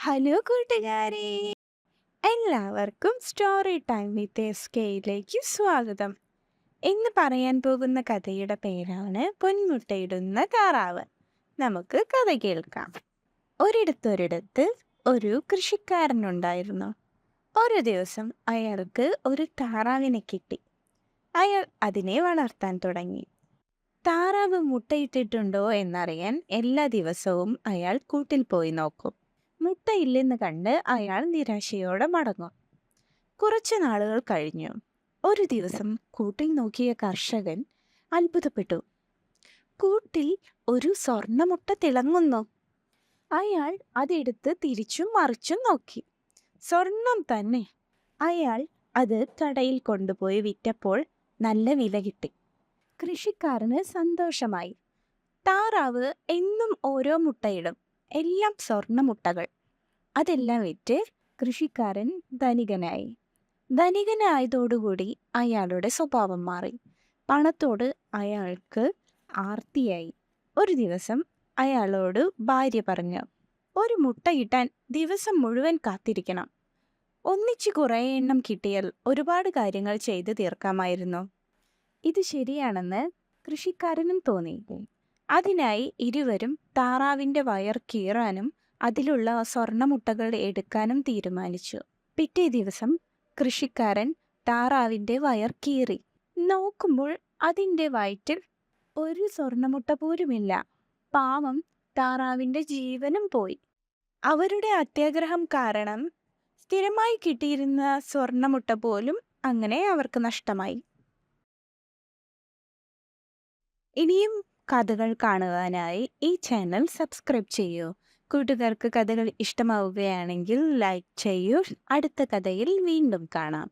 Hello കൂട്ടുകാരെ എല്ലാവർക്കും story time with S കെയിലേക്ക് സ്വാഗതം. ഇന്ന് പറയാൻ പോകുന്ന കഥയുടെ പേരാണ് പൊന്മുട്ടയിടുന്ന താറാവ്. നമുക്ക് കഥ കേൾക്കാം. ഒരിടത്തൊരിടത്ത് ഒരു കൃഷിക്കാരനുണ്ടായിരുന്നു ഒരു ദിവസം അയാൾക്ക് ഒരു താറാവിനെ കിട്ടി. അയാൾ അതിനെ വളർത്താൻ തുടങ്ങി. താറാവ് മുട്ടയിട്ടിട്ടുണ്ടോ എന്നറിയാൻ എല്ലാ ദിവസവും അയാൾ കൂട്ടിൽ പോയി നോക്കും. മുട്ടയില്ലെന്ന് കണ്ട് അയാൾ നിരാശയോടെ മടങ്ങും. കുറച്ചു നാളുകൾ കഴിഞ്ഞു. ഒരു ദിവസം കൂട്ടിൽ നോക്കിയ കർഷകൻ അത്ഭുതപ്പെട്ടു. കൂട്ടിൽ ഒരു സ്വർണമുട്ട തിളങ്ങുന്നു. അയാൾ അതെടുത്ത് തിരിച്ചും മറിച്ചും നോക്കി. സ്വർണം തന്നെ. അയാൾ അത് കടയിൽ കൊണ്ടുപോയി വിറ്റപ്പോൾ നല്ല വില കിട്ടി. കൃഷിക്കാരന് സന്തോഷമായി. താറാവ് എന്നും ഓരോ മുട്ടയിടും. എല്ലാം സ്വർണമുട്ടകൾ അതെല്ലാം വിറ്റ് കൃഷിക്കാരൻ ധനികനായി. ധനികനായതോടുകൂടി അയാളുടെ സ്വഭാവം മാറി. പണത്തോട് അയാൾക്ക് ആർത്തിയായി. ഒരു ദിവസം അയാളോട് ഭാര്യ പറഞ്ഞു ഒരു മുട്ട കിട്ടാൻ ദിവസം മുഴുവൻ കാത്തിരിക്കണം. ഒന്നിച്ച് കുറേ എണ്ണം കിട്ടിയാൽ ഒരുപാട് കാര്യങ്ങൾ ചെയ്തു തീർക്കാമായിരുന്നു. ഇത് ശരിയാണെന്ന് കൃഷിക്കാരനും തോന്നി. അതിനായി ഇരുവരും താറാവിന്റെ വയർ കീറാനും അതിലുള്ള സ്വർണമുട്ടകൾ എടുക്കാനും തീരുമാനിച്ചു. പിറ്റേ ദിവസം കൃഷിക്കാരൻ താറാവിന്റെ വയർ കീറി. നോക്കുമ്പോൾ അതിന്റെ വയറ്റിൽ ഒരു സ്വർണമുട്ട പോലുമില്ല. പാവം താറാവിന്റെ ജീവനും പോയി. അവരുടെ അത്യാഗ്രഹം കാരണം സ്ഥിരമായി കിട്ടിയിരുന്ന സ്വർണമുട്ട പോലും അങ്ങനെ അവർക്ക് നഷ്ടമായി. ഇനിയും കഥകൾ കാണുവാനായി ഈ ചാനൽ സബ്സ്ക്രൈബ് ചെയ്യൂ. കൂട്ടുകാർക്ക് കഥകൾ ഇഷ്ടമാവുകയാണെങ്കിൽ ലൈക്ക് ചെയ്യൂ. അടുത്ത കഥയിൽ വീണ്ടും കാണാം.